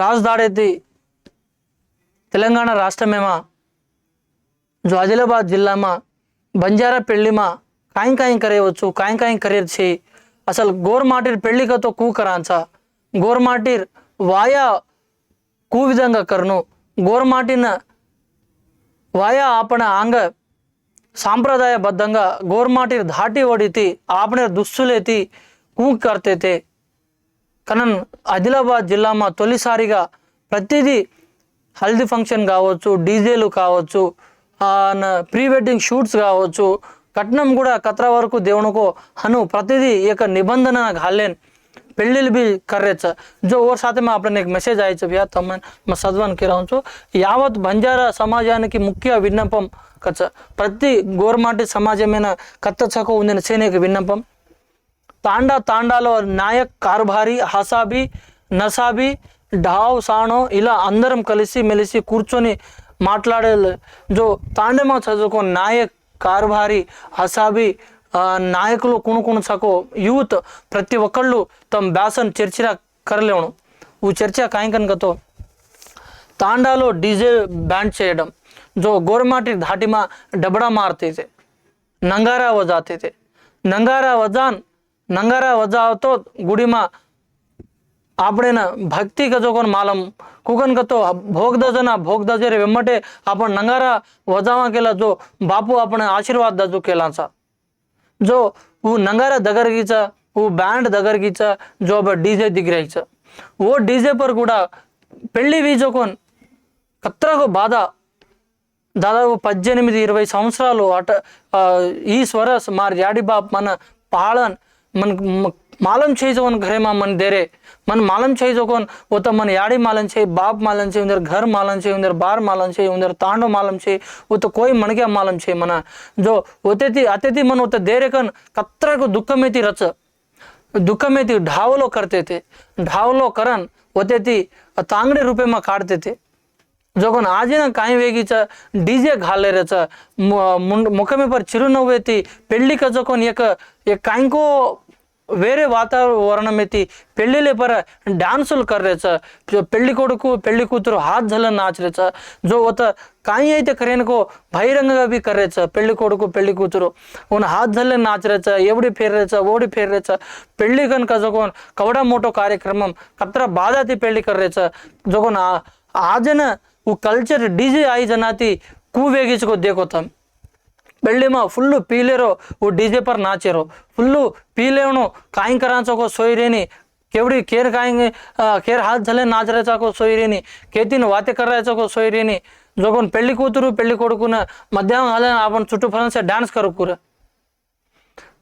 రాజధాడెత్తి తెలంగాణ రాష్ట్రమేమా? ఆదిలాబాద్ జిల్లామా? బంజారా పెళ్ళిమా కాయింకాయం కరేయవచ్చు కాయింకాయం కరేర్చి అసలు గోర్మాటిర్ పెళ్ళికతో కూకరాంచ. గోర్మాటిర్ వాయా కూ విధంగా కర్ను. గోర్మాటిన వాయా ఆపణ ఆంగ సాంప్రదాయబద్ధంగా గోర్మాటిర్ దాటి ఓడితి ఆపణ దుస్తులేతి కూ కర్తేతే కనన్ ఆదిలాబాద్ జిల్లా మా తొలిసారిగా ప్రతిదీ హల్దీ ఫంక్షన్ కావచ్చు డీజేలు కావచ్చు ప్రీ వెడ్డింగ్ షూట్స్ కావచ్చు. కట్నం కూడా కత్ర వరకు దేవునికో హను ప్రతిదీ ఏక నిబంధన ఘాలేన్ పెళ్ళిళ్ళు బి కర్రెచ్చ. జో ఓ సాతే అప్పుడు నీకు మెసేజ్ આયచ్చు యా તમને మా సద్వాన్ છું యావత్ బంజారా సమాజానికి ముఖ్య విన్నపం కచ్చ. ప్రతి గోర్మాటి సమాజమైన కత్తచకు ఉందని చేనేక విన్నపం. తాండా తాండాలో నాయక్ కార్భారి హసాబి నసాబి ఢావ్ సాణో ఇలా అందరం కలిసి మెలిసి కూర్చొని మాట్లాడే జో తాండేమో చదువుకో నాయక్ కార్భారి హసాబి నాయకులు కొనుక్కుని సకో యూత్ ప్రతి ఒక్కళ్ళు తమ బ్యాసన్ చర్చ కరలేవును ఊ చర్చ కాయంకనకతో తాండాలో డీజే బ్యాండ్ చేయడం జో గోరమాటి ధాటిమా డబడా మారుతీతే నంగారా వజాతీతే నంగారా వజాన్ नंगारा वजान नंगारा वजाव तो गुड़ी में આપણે ભક્તિ કજો કોણ માલમ કુકન કતો ભોગ દજના ભોગ દજે રે વેમટે આપણ નંગારા વજાવા કેલા જો બાપુ આપણે આશીર્વાદ દજુ કેલા सा जो वो नंगारा दगर गीचा वो बैंड दगर गीचा जो अब डीजे दिख रही चा वो डीजे पर కూడా పెళ్లి వీజోకోన్ కత్రకు బాధ దాదాపు పద్దెనిమిది ఇరవై సంవత్సరాలు అట ఆ, ఈ స్వరస్ మార్ యాడి బాప్ మన పాళన్ మన మాలం చేయజోన్ घरे मा मन देरे मन मालम చేయజోకోన్ ఓత మన యాడి మాలం చేయి బాప్ మాలం చేయి ఉందర్ घर मालम చేయి ఉందర్ बार मालम చేయి ఉందర్ तांडो मालम చేయి ఓత कोई मन क्या मालम చేయి మన जो होते थी आते थी मन होता देरे कन कत्रा को दुख में थी रच दुख में थी ढावलो करते थे ढावलो करन होते थी तांगडे रुपये में काढते थे जोगन आज ना काही वेगीचा डीजे घालेऱ्याचा मुखमे पर చిరునవ్వేతి పెళ్లి కజోకొని एक एक काहींको వేరే వాతావరణం ఎత్తి పెళ్ళిళ్ళ పర డాన్సులు కర్రేచ పెళ్ళి కొడుకు పెళ్ళి కూతురు హాత్ జలన్ నాచరేచ జో ఒత కాయి అయితే కరేనుకో బహిరంగగా బి కర్రేచ పెళ్ళి కొడుకు పెళ్ళి కూతురు. ఉన్న హాత్ జల్లెన్ నాచరేచ ఎవడి పేర్రేచ ఓడి పేర్రేచ పెళ్ళి కనుక జోకోన్ కవడా మోటో కార్యక్రమం కత్ర బాధాతి పెళ్ళి కర్రేచ జోకోన్ ఆజన ఓ కల్చర్ డీజే ఆయి జనాతి కూవేగించుకో దేకోతాం. బెళ్ళిమా ఫుల్ ಪೀಲೇರೋ ఓ డీజే పర్ నాచారు. ఫుల్ పీలేవును ಪೀಲೇವನು ಕಾಯಿಂಕರಾಂಚಕೋ ಸೋಯಿರೇನಿ केवढी खेर काय खेर हात झाले नाचरायचा को सोयरीनी केतीन वाते करायचा को పెళ్ళి కూతురు పెళ్ళి కొడుకున మధ్యాహ్నం అలా ఆపన చుట్టుపరంసే డాన్స్ కరుకుర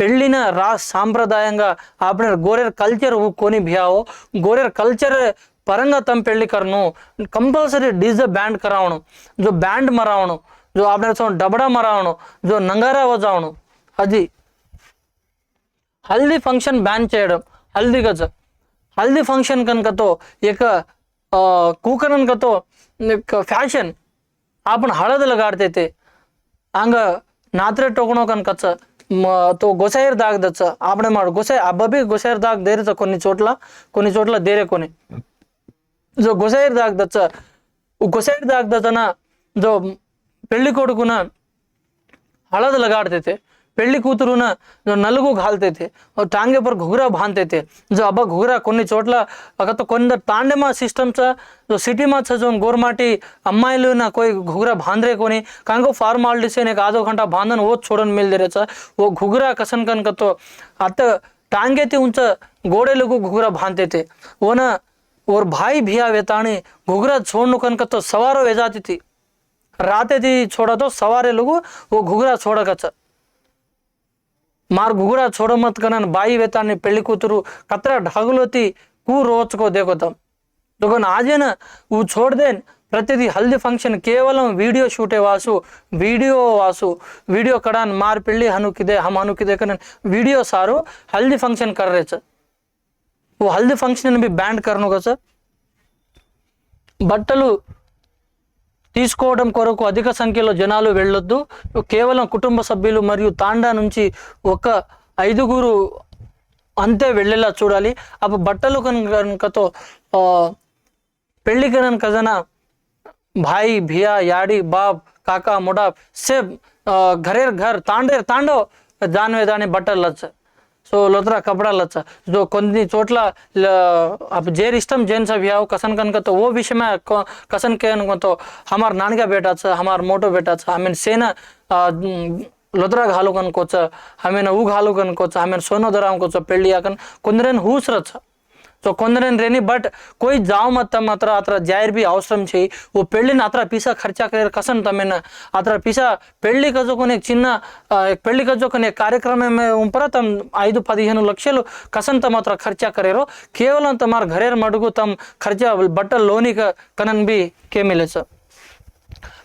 పెళ్ళిన రా సాంప్రదాయంగా ఆపిన గోరెర్ కల్చర్ కొని బియావో గోరెర్ కల్చర్ పరంగా తమ పెళ్ళి కరను. కంపల్సరీ డీజే బ్యాండ్ కరావణం జో బ్యాండ్ మరావణం મરાવણું જો આપણે શું ડબડા મરાવણું જો નંગારા વજાવણું હજી హల్దీ ఫంక్షన్ బ్యాన్ చేయడం హల్దీ గజ హల్దీ ఫంక్షన్ కనుకతో ఇక కూకన్ కనుకతో ఫ్యాషన్ आपण हळद लगाडते ते अंग नात्रे टोकणो कन कच्च మ- तो గొసైర్ దాగ్ దచ్చ ఆపడే మాడు గొసై అబ్బబి గొసైర్ దాగ్ దేరేచ కొన్ని చోట్ల కొన్ని చోట్ల దేరే కొని జో గొసైర్ దాగ్ దచ్చ గొసైర్ దాగ్ దచ్చన జో పెళ్లి కొడుకున हळद लगाड़ते थे పెళ్లి కూతురున जो నలుగు घालते थे और टांगे पर घुघरा बांधते थे जो अब घुघरा కొన్ని చోట్ల అగత కొంద తాండేమా సిస్టమ్ चा जो सिटी मा छ जो गोरमाटी अम्माइलु ना कोई घुघरा बांध रे कोनी कांगो फॉर्मालिटी से एक आधो घंटा बांधन वो छोड़न मिल दे रे वो घुघरा कसन कन तो आता टांगे थे उंच गोड़े लोग घुघरा बांधते थे वो ना और भाई भिया वेताणी घुघरा छोड़नु कन तो सवारो वे जाती थी राते थी छोड़ा तो सवारे लोग वो घुघरा छोड़ा कच्चा मार घुघरा छोड़ मत कनन बाई वेतानी పెళ్లి కూతురు కత్ర ढगलोती कू रोज को देखो तम लेकिन आज ना वो छोड़ देन ప్రతిదీ హల్దీ ఫంక్షన్ కేవలం వీడియో షూటే వాసు వీడియో వాసు వీడియో కడాన్ మార్ పెళ్ళి హనుకిదే హమ్ హనుకిదే Kannan video sir haldi function कर रहे छ वो हल्दी फंक्शन भी బ్యాండ్ करनु का सर బట్టలు తీసుకోవడం కొరకు అధిక సంఖ్యలో జనాలు వెళ్ళొద్దు. కేవలం కుటుంబ సభ్యులు మరియు తాండా నుంచి ఒక ఐదుగురు అంతే వెళ్ళేలా చూడాలి. అప్పుడు బట్టలు కనుకతో పెళ్ళి కదన భాయి భియా యాడి బాబ్ కాకా మొడాబ్ సేబ్ ఘరేర్ ఘర్ తాండేర్ తాండో దానివే దాని బట్టలు వచ్చారు सोलतरा कपड़ा लचा जो కొన్ని చోట్ల జేర్ ఇష్టం జెన్స్ వ్యావ్ కసన్ కనుకతో ఓ విషయమే కసన్ కనుకతో हमार నాన్నగా బేటాచ हमार मोटो బేటాచ हमें सेना ಲೊದ್ರಾ ಹಾಲು ಕನ್ಕೋಚ ಆಮೇಲೆ ಹೂ ಹಾಲು ಕನ್ಕೋಚ ಆಮೇಲೆ ಸೋನೋದರ ಅನ್ಕೋಚ ಪೆಳ್ಳಿ ಯಾಕನ್ ಕುಂದ್ರೇನ್ ಹೂಸ್ರಚ ಸೊ ಕೊಂದನೇನು ರೇನಿ ಬಟ್ કોઈ જાઓ મત તમ અત્ર અત્ર જાહેર ભી અવસરમ છે વો પેળીને અત્ર પૈસા ખર્ચા કરે કસન તમેને અત્ર પૈસા పెళ్ళి కజో కొన్ని చిన్న పెళ్ళి కజో కొన్ని కార్యక్రమం ఉంపర తమ్ ఐదు పదిహేను లక్షలు కసన్ తమ అత్ర ఖర్చా కరేరో. కేవలం తమార్ ఘరేర్ మడుగు తమ్ ఖర్చా బట్ట లోని కనన్ బి కేమిలే sir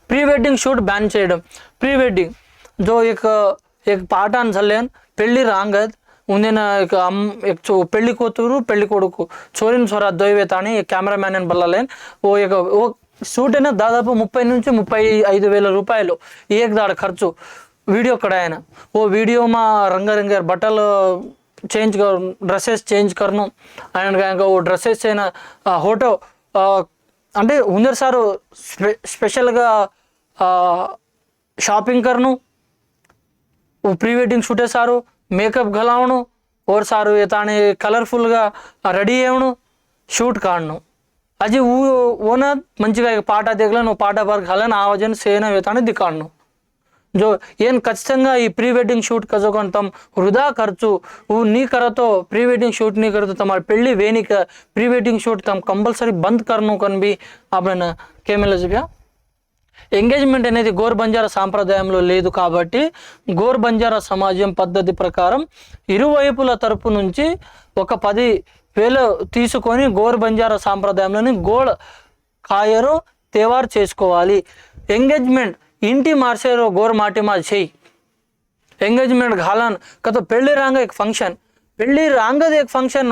pre wedding shoot ban చేయడం. ప్రీ వెడ్డింగ్ జో ఎక్ ఎక్ పాఠాన్ చల్లేన్ పెళ్ళి రాంగద్. ఉందిన ಅಮ್ ಚೋ పెళ్ళి ಕೂತರು ಪೆಳ್ಳಿ కొడుకు. చోరిన సొర దొయ్యవేత అని కెమెరామ్యాన్ అని బల్లలేన్ ఓ యొక్క ఓ షూట్ అయినా దాదాపు ముప్పై నుంచి ముప్పై ఐదు వేల రూపాయలు ఏకదాడ ఖర్చు. వీడియో కూడా ఆయన. ఓ వీడియో మా రంగారంగ బట్టలు చేంజ్ డ్రెస్సెస్ చేంజ్ కరను అండ్ కనుక ఓ డ్రెస్సెస్ అయిన హోటో అంటే ఉందరు సారు స్పె స్పెషల్గా shopping కరను pre wedding shoot sir. Makeup గలవను ఓసారు తాను కలర్ఫుల్గా రెడీ అయ్యను షూట్ కాడను అది ఊ ఓన మంచిగా పాట దిగల నువ్వు పాట బరగాలని ఆవజన సేన వేతాను దిక్కాడు జో ఏం ఖచ్చితంగా ఈ ప్రీ వెడ్డింగ్ షూట్ కజగొంతం వృధా ఖర్చు. నీ కరతో ప్రీ వెడ్డింగ్ షూట్ నీ కరతో తమ పెళ్ళి వేణిక ప్రీ వెడ్డింగ్ షూట్ తమ కంపల్సరీ బంద్ కరను కనిపి అప్పుడు కేమెలా చెప్పా ఎంగేజ్మెంట్ అనేది గోర్ బంజారా సాంప్రదాయంలో లేదు కాబట్టి గోర్ బంజారా సమాజం పద్ధతి ప్రకారం ఇరువైపుల తరపు నుంచి ఒక పది వేలు తీసుకొని గోర్ బంజారా సాంప్రదాయంలోని గోల్ కాయరు తేవారు చేసుకోవాలి. ఎంగేజ్మెంట్ ఇంటి మార్చేరో గోర్ మాటిమా చేయి ఎంగేజ్మెంట్ ఘాలాన్. కథ పెళ్ళి రాంగ ఎక్ ఫంక్షన్ పెళ్ళి రాంగది ఫంక్షన్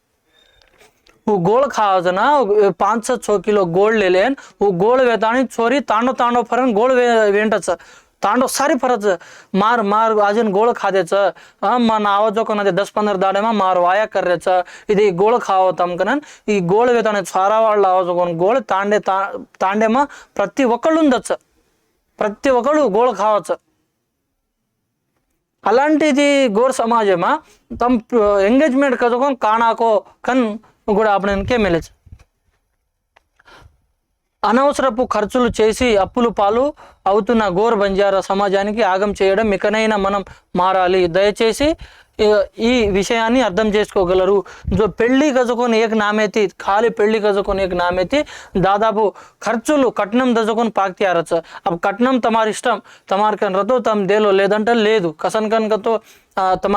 वो गोल खाओ था ना पाँच से छः किलो गोल ले लेन वो गोल वेतानी छोरी तांडो तांडो फरन गोल वे वेंटच। तांडो सारी फरच। मार मार अजून गोळ खादेच। మా నావజోకం అది దశ పందర దాడేమో మారు వాయా కర్రెచ్చ ఇది గోళ కావతాం కనన్ ఈ గోళ వేతన చారా వాళ్ళ ఆవజోకం గోళ తాండే తాండేమో ప్రతి ఒక్కళ్ళు ఉండొచ్చు ప్రతి ఒక్కళ్ళు గోళ కావచ్చు అలాంటిది గోర్ సమాజమా తమ ఎంగేజ్మెంట్ కదకం కానాకో కన్ కూడా ఆపడానికి మేలేజ్ అనవసరపు ఖర్చులు చేసి అప్పులు పాలు అవుతున్న గోర్ బంజారా సమాజానికి ఆగం చేయడం ఇకనైనా మనం మారాలి. దయచేసి ఈ విషయాన్ని అర్థం చేసుకోగలరు. పెళ్ళి గజకొని ఏక నామేతి ఖాళీ పెళ్ళి గజకొని ఏక నామేతి దాదాపు ఖర్చులు కట్నం దజకొని పాక్తియారచ్చు ఆ కట్నం తమారు ఇష్టం తమారు కనరతో తమ దేలో లేదంటే లేదు. కసన్ కనుకతో తమ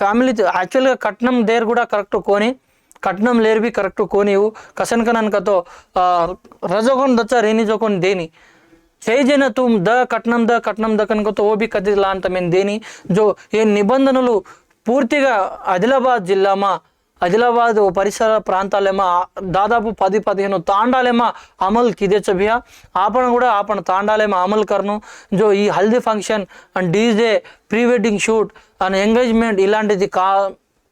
ఫ్యామిలీ యాక్చువల్గా కట్నం దేర్ కూడా కరెక్ట్ కొని కట్నం ಲೇರ್ಬಿ ಕರೆಕ್ಟು ಕೋನಿವು ಕಸನ್ಕ ನನ್ಕತೋ ರಜಗೊಂದು దచ్చ ರೇನಿ ಜೋಕೊಂಡ್ ದೇನಿ చేజన తుమ్ ద కట్నం ద కట్నం ద కనుకతో ఓబి కది అంత మేము దేని? జో ఏ నిబంధనలు పూర్తిగా ఆదిలాబాద్ జిల్లామా ఆదిలాబాద్ పరిసర ప్రాంతాలేమా దాదాపు పది పదిహేను తాండాలేమా అమల్ కిదేచబియా ఆపణ కూడా ఆపణ తాండాలేమా అమల్ కర్ను. జో ఈ haldi function and DJ pre wedding shoot and engagement ఇలాంటిది కా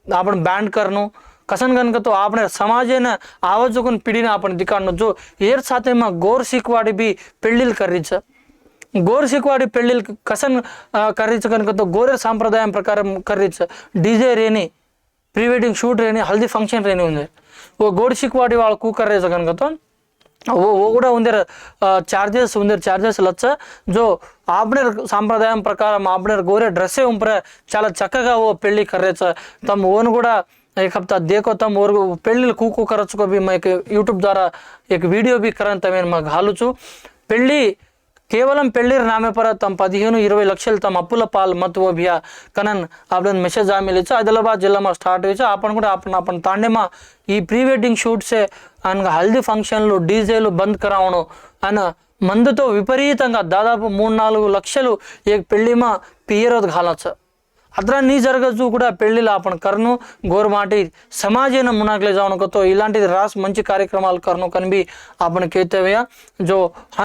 ఆపణ బ్యాండ్ కర్ను. કસન ગનકતો આપણે સમાજેને આવા જોગન પીઢીને આપણે દીકાળનો જો એર સાથેમાં ગોર શીખવાડી બી పెళ్ళిళ్ళు కర్రీ છે గోరు సిక్వాడి పెళ్ళిళ్ళు కసన్ కర్రీచ కనుకతో గోరె సాంప్రదాయం ప్రకారం కర్రీచ డీజే రేని ప్రీ వెడ్డింగ్ షూట్ రేని హల్దీ ఫంక్షన్ రేని ఉంది. ఓ గోడు సిక్వాడి వాళ్ళ కూ కర్రీచ కనుకతో ఓ ఓ కూడా ఉందేరు చార్జెస్ ఉందేరు చార్జెస్ లచ్చ. జో ఆబ్నేర్ సాంప్రదాయం ప్రకారం ఆబ్నేర్ గోరే డ్రెస్సే ఉంపరే చాలా చక్కగా ఓ పెళ్ళి కర్రేచ తమ ఓన్ కూడా एक हफ्ता देखो तम और పెళ్ళిళ్ళు కూకు ఖర్చుకో బి మైక్ యూట్యూబ్ ద్వారా ఏక వీడియో బి కరన్ తమేన్ మాకు హాలుచు పెళ్ళి కేవలం పెళ్ళిర్ నామే పర తమ పదిహేను ఇరవై లక్షలు తమ అప్పుల పాలు మత్తువ బియా కనన్ ఆపణ మెసేజ్ ఆమెలిచ్చు ఆదిలాబాద్ జిల్లామా స్టార్ట్ వేసి ఆపణ కూడా ఆపణ ఆపణ తాండేమా ఈ ప్రీ వెడ్డింగ్ షూట్సే అండ్ హల్దీ ఫంక్షన్లు డీజేలు బంద్ కరావను ఆయన మందుతో విపరీతంగా దాదాపు మూడు నాలుగు లక్షలు ఏ పెళ్ళిమా పియరోద్ ఘాలచ్చు ಅದ್ರ ಜರಗಜು ಕೂಡ ಪೆಳ್ಳಿಲ ಆಪಣ ಕರ್ನು ಗೋರ್ ಮಾಟಿ ಸಮಾಜೇನ ಮುನಾಗ್ಲೆ ಜಾವನ ಗೊತ್ತೋ ಇಲ್ಲಾಂಟಿ ರಾಸ್ ಮಂಚಿ ಕಾರ್ಯಕ್ರಮಾಲು ಕರ್ನು ಕನ್ಬಿ ಆಪಣ ಕೇತವ್ಯ ಜೋ